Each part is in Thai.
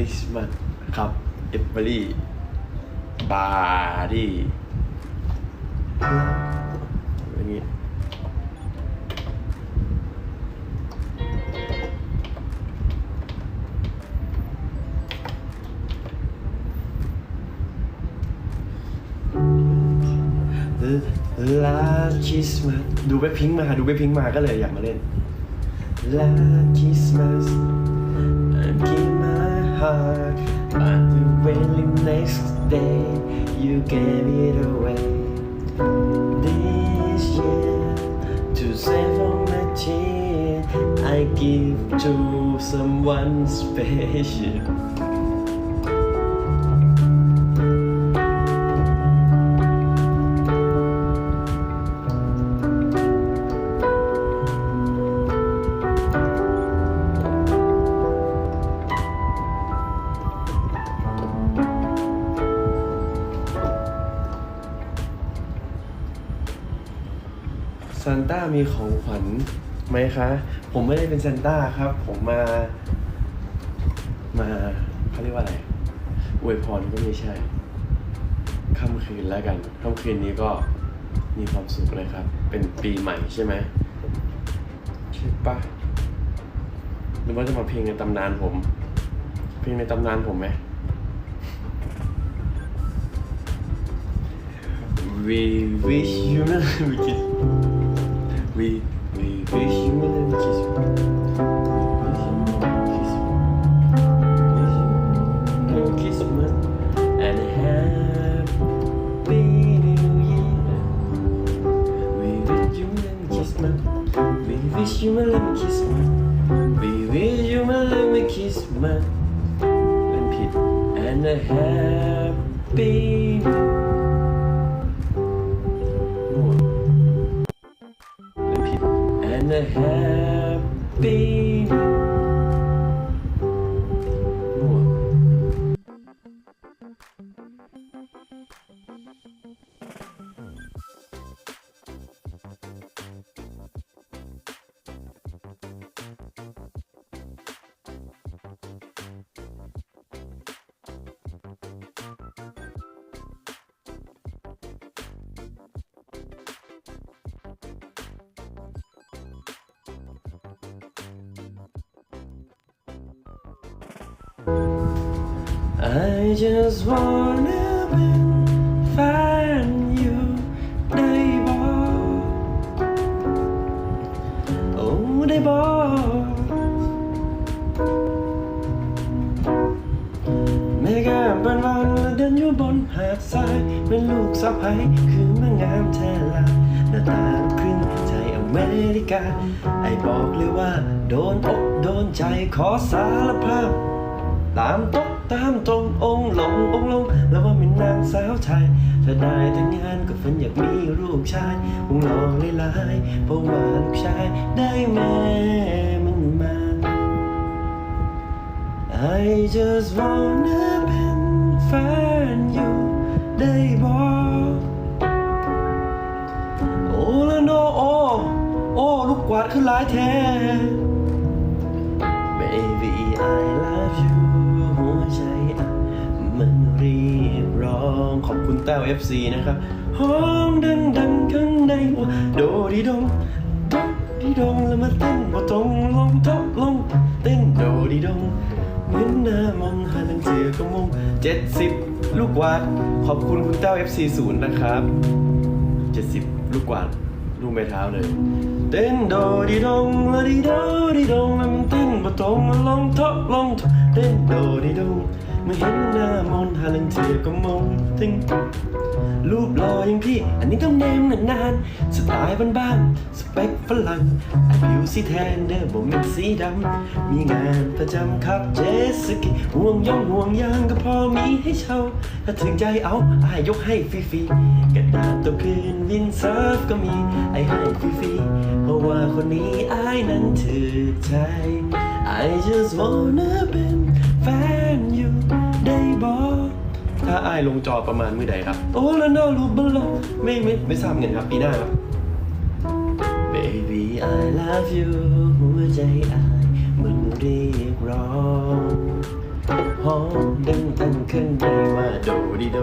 ริสมันครับเอเวอรี่บาร์ดี้อย่างนี้ลาคิสมาดูไปพิงมาดูไปพิงมาก็เลยอยากมาเล่น Last Christmas I give my heart but the very next day you gave it away. This year to save all my tears I give to someone special มีของขวัญไหมคะ ผมไม่ได้เป็นซานต้าครับ ผมมา มาเขาเรียกว่าอะไรอวยพรก็ไม่ใช่ค่ำคืนแล้วกันค่ำคืนนี้ก็มีความสุขเลยครับ เป็นปีใหม่ใช่ไหมใช่ปะหรือว่าจะมาเพลงในตำนานผม เพลงในตำนานผมไหม We wish you a Merry Christmas. We we wish I just wanna be find you ได้บอกโอ้ได้บอกแม่ก็เป็นวันและเดินอยู่บนหาดทรายเป็นลูกสะใภ้คือแม่งามแท้ละหน้าตาขึ้นใจอเมริกา ไอ้บอกเลยว่า โดนอกโดนใจขอสารภาพ ตามตก ตามตรงองค์หลงองค์ลง แล้วว่าเป็นนางสาวไทยถ้าได้แต่งงานก็ฝันอยากมีลูกชายคงหล่อหลายๆเพราะว่าลูกชายได้แม่มันมา I just wanna เป็นแฟนอยู่ได้บอกโอ้ละโนโอโอ้ลูกกวาดขึ้นหลายแท้ Baby I love you รียกร้อง ขอบคุณแต้ว FC นะครับห้องดังดังข้างในว่าโดดีดงโดดีดงแล้วมาเต้นว่าตรงลงทับลง เต้นโดดีดงเหมือนหน้ามองหาหนังสือกระมง70ลูกวาดขอบคุณคุณแต้ว FC 0นย์นะครับ70ลูกวาดลูกไม้เท้าเลย เต้นโดดีดงละดีโดดีดงแล้วมันเต้นบ่ตรงลงทับลงเต้นโดดีดง เห็นหน้ามนต์หาลังเถือก็มองตึงรูปหล่ออย่างพี่ อันนี้ต้องเนมนานๆสไตล์บ้านๆสเปคฝรั่งผิวสีแทนเด้อบ่แม่นสีดำ มีงานประจำครับเจสกีห่วงย่องห่วงยางก็พอมีให้เช่า ถ้าถึงใจเอาไอายยกให้ฟรีๆกระดาษตัวคืนวินเซิร์ฟก็มีไอให้ฟรีๆเพราะว่าคนนี้ไอนั้นถือใจ I just wanna เป็ ถ้าอายลงจอประมาณมือใดครับ โอ้แล้วน่ารู้บ้างละไม่ไม่ไม่ทราบเงินครับปีหน้าครับ Baby I love you หัวใจอายมันเรียกร้องหอมดึงตั้งขึ้นในว่าโดดีโด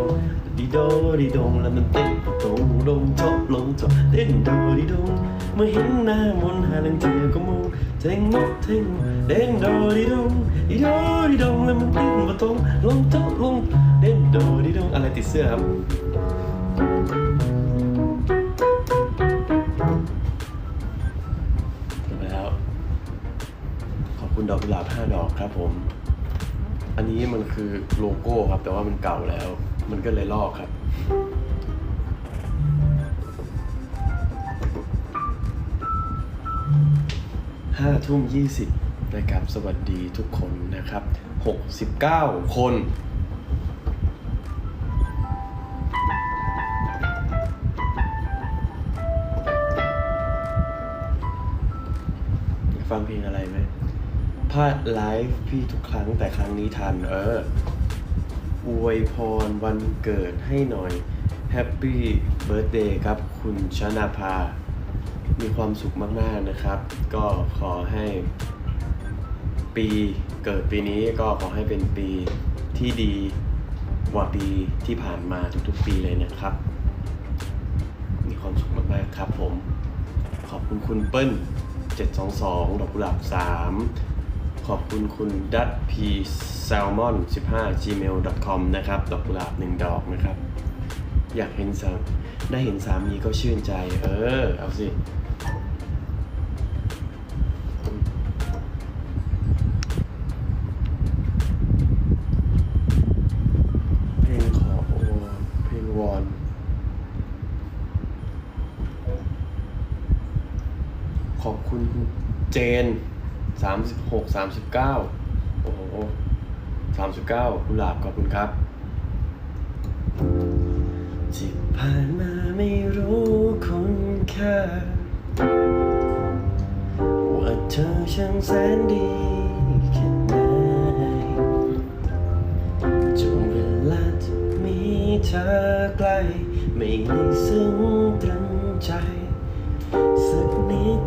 ดีโดดีโดงแล้วมันเต้นตรงลงจบลงจบเต้นโดดีโดงเมื่อเห็นหน้ามนหาเรื่องเธอก็มูเท่งนกเท่งเด่นโดดีโดงดีโดดีโดงแล้วมันเต้นตรงลงจบลง ด่นโดดีโดงอะไรติดเสื้อครับจแล้ว ขอบคุณดอกกุหลาบห้าดอกครับผม อันนี้มันคือโลโก้ครับ แต่ว่ามันเก่าแล้ว มันก็เลยลอกครับห้าทุ่มยี่สิบนะครับ สวัสดีทุกคนนะครับหกสิบเก้าคน ลาดไลฟ์พี่ทุกครั้งแต่ครั้งนี้ทัน เออ อวยพรวันเกิดให้หน่อยแฮปปี้เบิร์ a เดย์ครับคุณชนาภา มีความสุขมาก ๆ นะครับ ก็ขอให้ปีเกิดปีนี้ก็ขอให้เป็นปีที่ดีกว่าปีที่ผ่านมาทุกๆปีเลยนะครับ มีความสุขมาก ๆ ครับผม ขอบคุณคุณเปิ้ล722 ดอกกุหลาบ3 ขอบคุณคุณดัตพีแซลมอน15 gmail.com นะครับ ดอกกุหลาบ1ดอกนะครับ อยากเห็นสามได้เห็นสามีก็ชื่นใจ เออ เอาสิเพลงขอโอเพลงวอนขอบคุณเจนามสิบหกสามสิบเก้าโอ้โหสามสิบเก้ากุหลาบขอบคุณครับที่ผ่านมาไม่รู้คุณค่าว่าเธอช่างแสนดีแค่ไหนจนเวลาที่มีเธอใกล้ ไม่ได้ซึ้งตรึงใจ สักนิด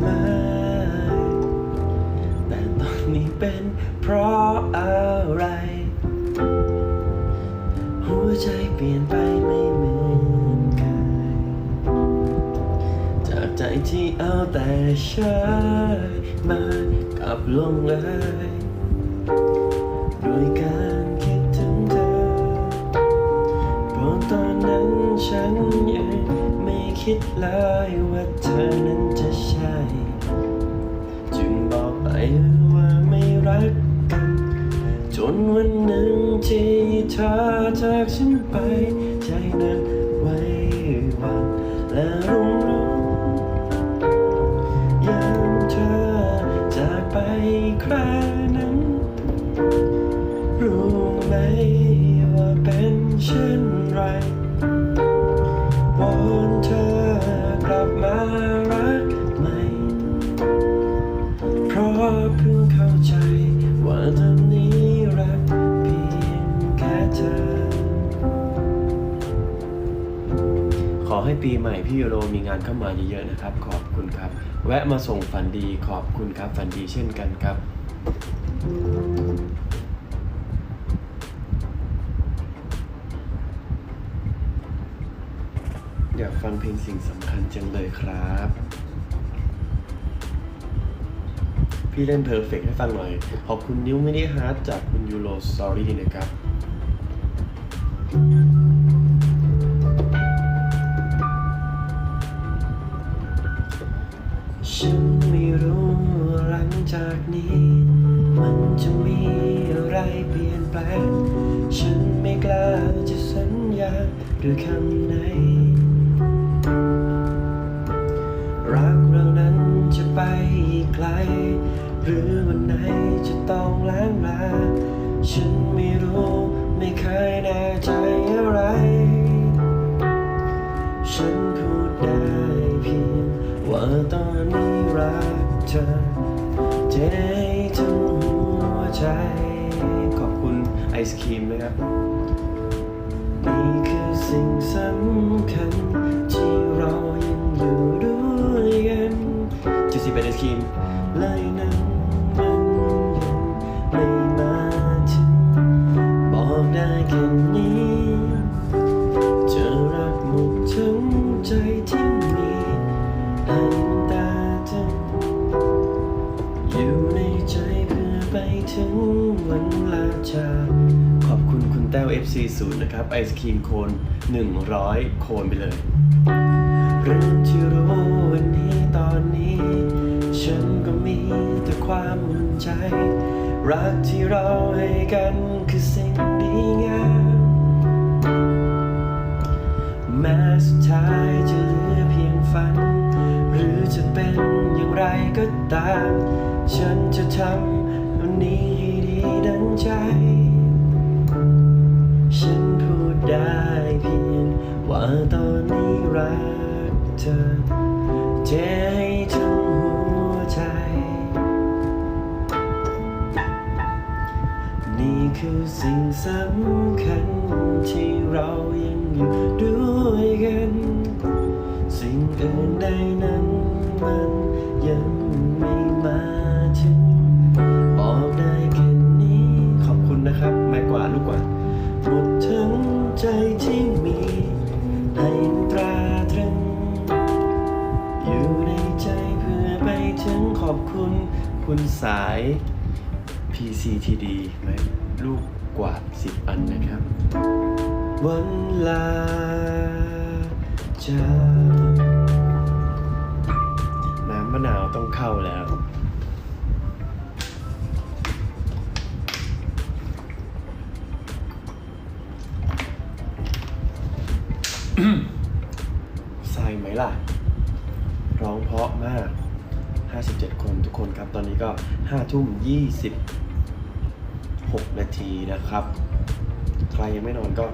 เลย ราะอะไร หัวใจเปลี่ยนไปไม่เหมือนกัน จากใจที่เอาแต่ใช้มากลับลงเลยด้วยการคิดถึงเธอเพราะตอนนั้นฉันยังไม่คิดเลยว่าเธอนั้นจะใช่ จึงบอกไปว่าไม่รัก จนวันหนึ่งที่เธอจากฉันไปใจนั้น ปีใหม่พี่ยูโรมีงานเข้ามาเยอะๆนะครับ ขอบคุณครับ แวะมาส่งฝันดีขอบคุณครับ ฝันดีเช่นกันครับ อยากฟังเพลงสิ่งสำคัญจังเลยครับ พี่เล่นเพอร์เฟกให้ฟังหน่อย ขอบคุณนิ้วมินิฮาร์ดจากคุณยูโรสตอรี่นะครับ ไม่รักเธอเจทั้งหัวใจ ขอบคุณไอศครีมนะครับ นี่คือสิ่งสำคัญที่เรายังอยู่ด้วยกันจุดสีเป็นไอศครีมเลยนั้นมันยังไม่มาถึงบอกได้แค่ 40 นะครับ ไอศครีมโคน 100 โคนไปเลยเรื่งที่รู้วันนี้ตอนนี้ ฉันก็มีแต่ความอุ่นใจ รักที่เราให้กัน สำคัญที่เรายังอยู่ด้วยกัน สิ่งอื่นใดนั้นมันยังไม่มาถึงบอกได้แค่นี้ ขอบคุณนะครับแม่กว่าลูกกว่าหมดทั้งใจที่มีให้ตราตรึง อยู่ในใจเพื่อไปถึงขอบคุณ คุณสาย PCTD ไหมลูก กวาดสิบอันนะครับ วันลาจากน้ำมะนาวต้องเข้าแล้ว ใส่ไหมล่ะ ร้องเพราะมาก 57 คนทุกคนครับ ตอนนี้ก็5ทุ่ม 6 นาทีนะครับ ใครยังไม่นอนก็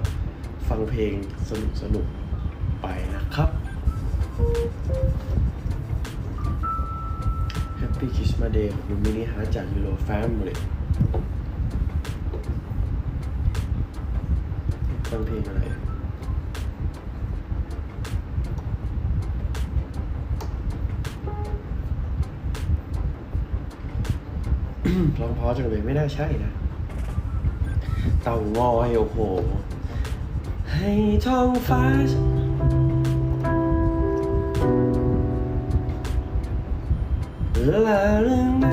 ฟังเพลงสนุกสนุกๆไปนะครับ Happy Christmas Day ของคุณมินิฮาร์จาก Euro Family ฟังเพลงอะไรร้องเพราะจังเลยไม่น่าใช่นะ เต่างอยโอ้โห ให้ท้องฟ้าละเรื่องไหม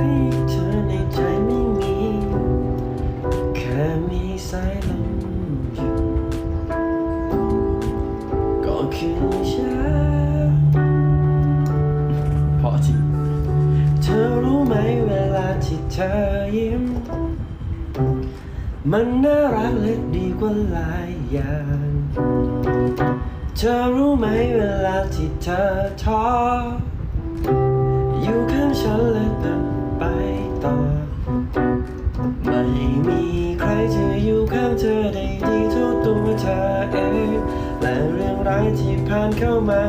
เธอในใจไม่มี แค่มีสายลมอยู่ก็คือฉันเพราะจริงเธอรู้ไหมเวลาที่เธอ มันน่ารักและดีกว่าหลายอย่าง เธอรู้ไหมเวลาที่เธอท้อ อยู่ข้างฉันและเดินไปต่อ ไม่มีใครจะอยู่ข้างเธอได้ดีเท่าตัวเธอเอง และเรื่องร้ายที่ผ่านเข้ามา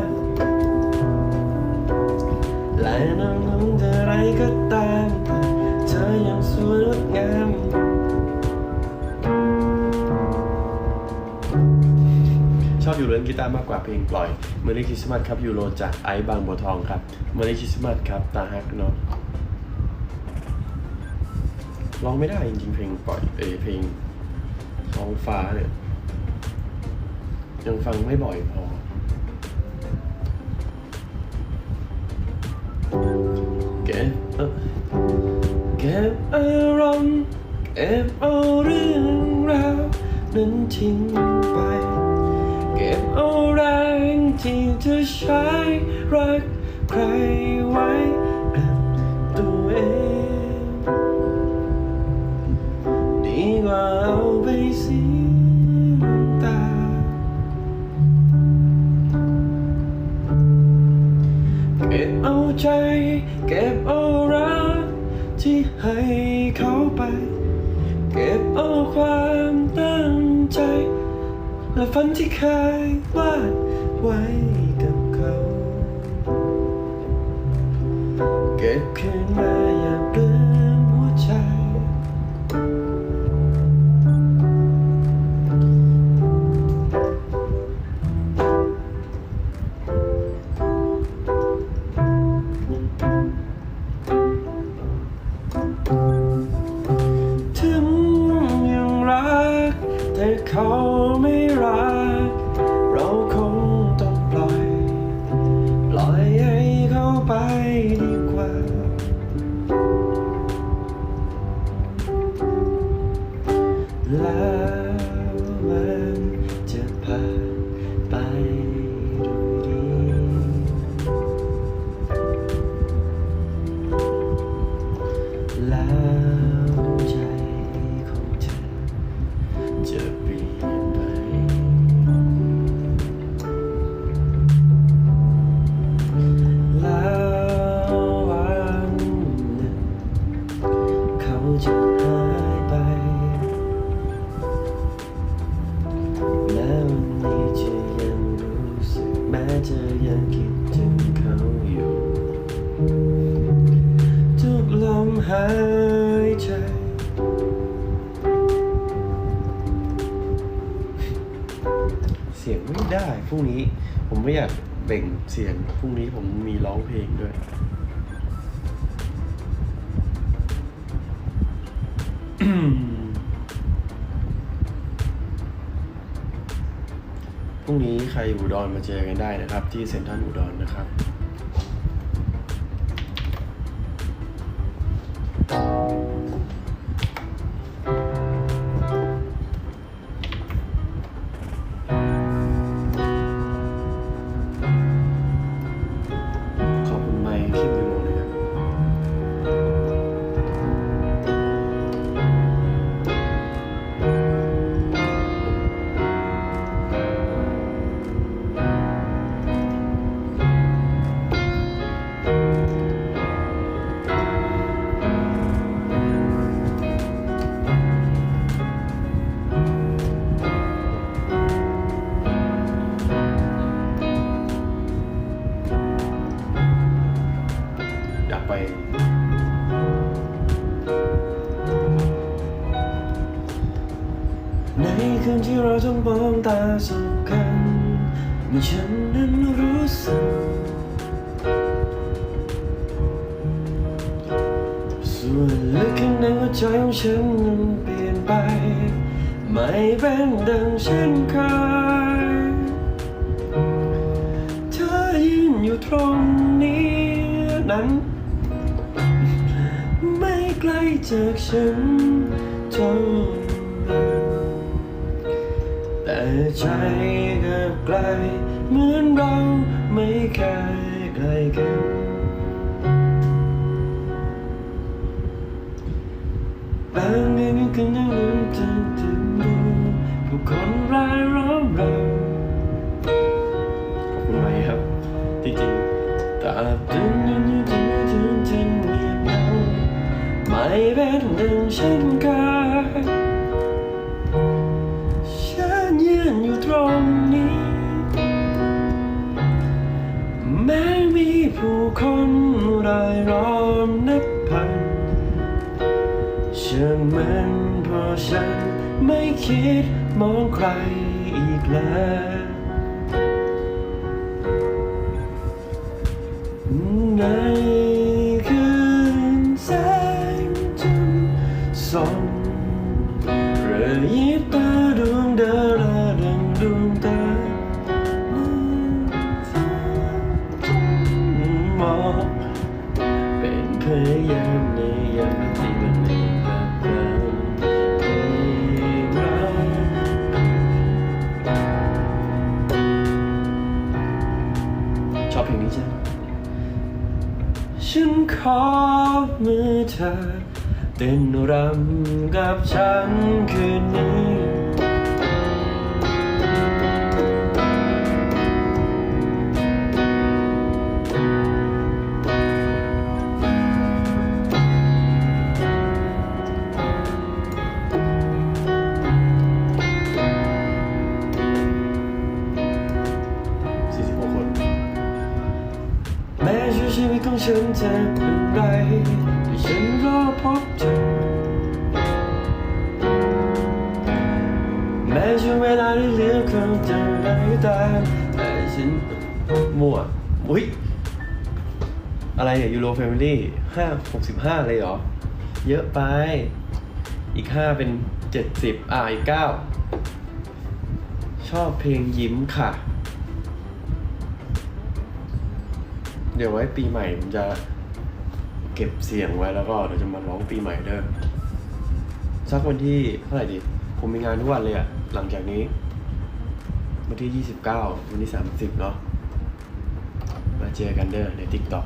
ตาร์มากกว่าเพลงปล่อยเมอรีคริสต์มาสครับยูโรจากไอซ์บางบัวทองครับเมอรีคริสต์มาสครับตาฮักเนาะร้องไม่ได้จริงๆเพลงปล่อยเอเพลงท้องฟ้าเนี่ยยังฟังไม่บ่อยพอ เก็บเอาเก็บอารมณ์เก็บเอาเรื่องราวนั้นทิ้ง ที่เธอใช้รักใครไว้กับตัวเองดีกว่าเอาไปเสียน้ำตา เก็บเอาใจ เก็บเอารักที่ให้เขาไป เก็บเอาความตั้งใจ และฝันที่เคยวาด ไว้กับเขา เก็บคืนมาอย่าเปลืมหัวใจ ถึงยังรักแต่เขา หายใจ เสียงไม่ได้พรุ่งนี้ผมไม่อยากเบ่งเสียงพรุ่งนี้ผมมีร้องเพลงด้วยพรุ่งนี้ใครอุดรมาเจอกันได้นะครับ ที่เซ็นทรัลอุดรนะครับ นั้น ไม่ไกลจากฉันเท่านั้นแต่ใจก็ไกลเหมือนเราไม่เคยไกลกันบางเรื่องก็นั่งลืมจนถึงดูผู้คนรายล้อมเราขอบคุณไหมครับ ที่จริงตราบจนยัง เป็นดังเช่นเคยฉันยืนอยู่ตรงนี้ แม้มีผู้คนรายล้อมนับพันฉันมันเพราะฉันไม่คิดมองใครอีกแล้วใน ขอมือเธอเต้นรำกับฉันคืนนี้ ฉันจะเป็นไรแต่ฉันรอพบเธอแม้ช่วงเวลาที่เหลือคงจะได้ตามแต่ฉันมั่วอุ้ยอะไรเนี่ยยูโรแฟมิลี่ห้าหกสิบห้าเลยเหรอ เยอะไป อีกห้าเป็นเจ็ดสิบอ่าอีกเก้าชอบเพลงยิ้มค่ะ เดี๋ยวไว้ปีใหม่ผมจะเก็บเสียงไว้แล้วก็เดี๋ยวจะมาร้องปีใหม่เด้อสักวันที่เท่าไหร่ดีผมมีงานทุกวันเลยอะหลังจากนี้ วันที่29วันที่30เนาะมาเจอกันเด้อในทิกตอก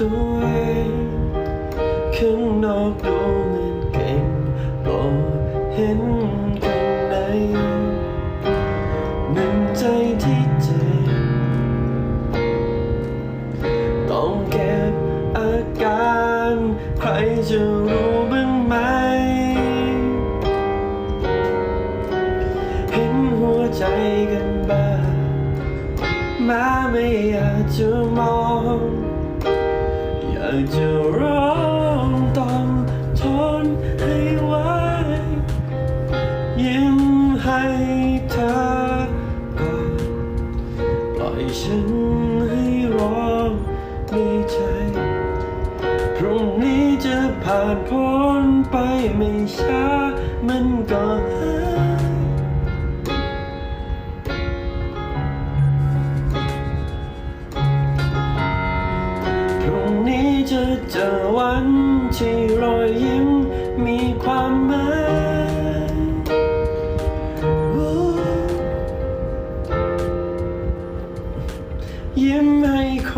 ตัวเองข้างนอกดูเหมือนเก่งก็เห็นข้างในหนึ่งใจที่เจ็บต้องเก็บอาการ ใครจะรู้บ้างไหม เห็นหัวใจกันบ้างมาไม่อยากจะมอง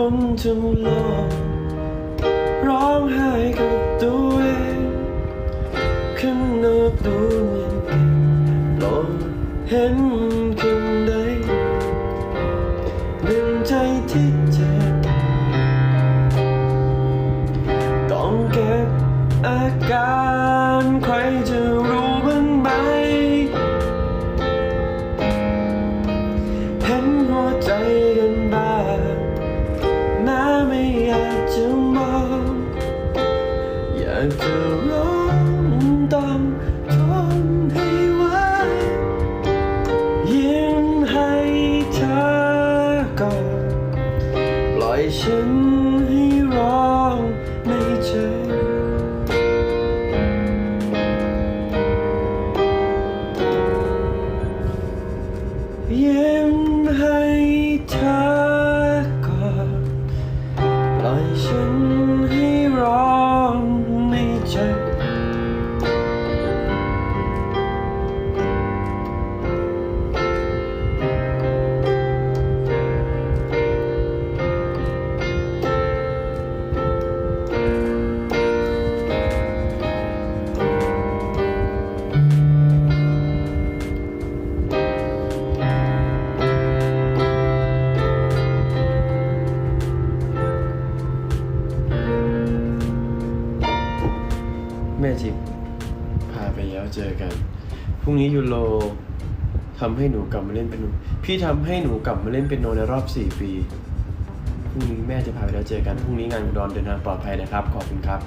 คนทั้งโลกร้องไห้กับตัวเองขึ้นนอกดูเย็นโลกเห็นกัน ยิ้มให้เธอ เล่นเป็นพี่ทำให้หนูกลับมาเล่นเป็นโนในรอบสี่ปีพรุ่งนี้แม่จะพาไปแล้วเจอกันพรุ่งนี้งานอุดรเดินทางปลอดภัยนะครับ ขอบคุณครับ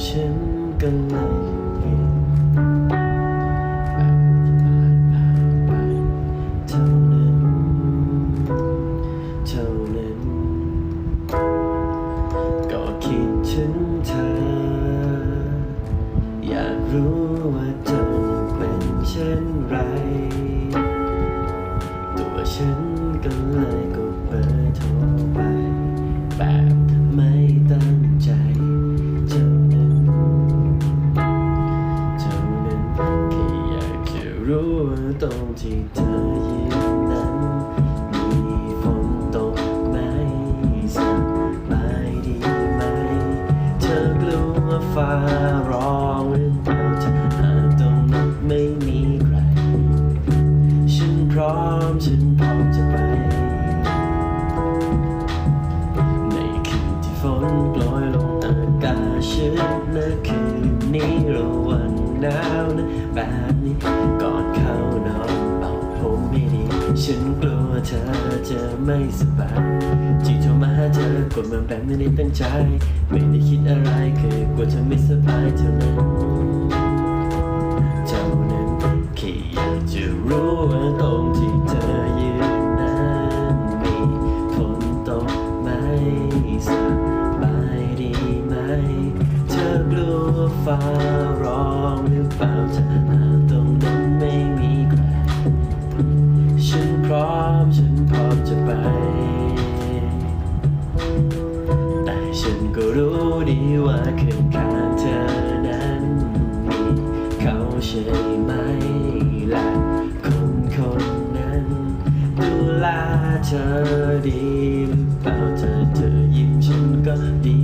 牵更难 ไม่สบายจีโทรมาหาเธอกดมาแบบไม่ได้ตั้งใจ ไม่ได้คิดอะไรแค่กลัวเธอไม่สบายเท่านั้นเท่านั้นแค่อยากจะรู้ว่าตรงที่เธอ ช่ไหมและคนคนนั้นดูแลเธอดีหรือเปล่าเธอเธอยิ้มฉันก็ดี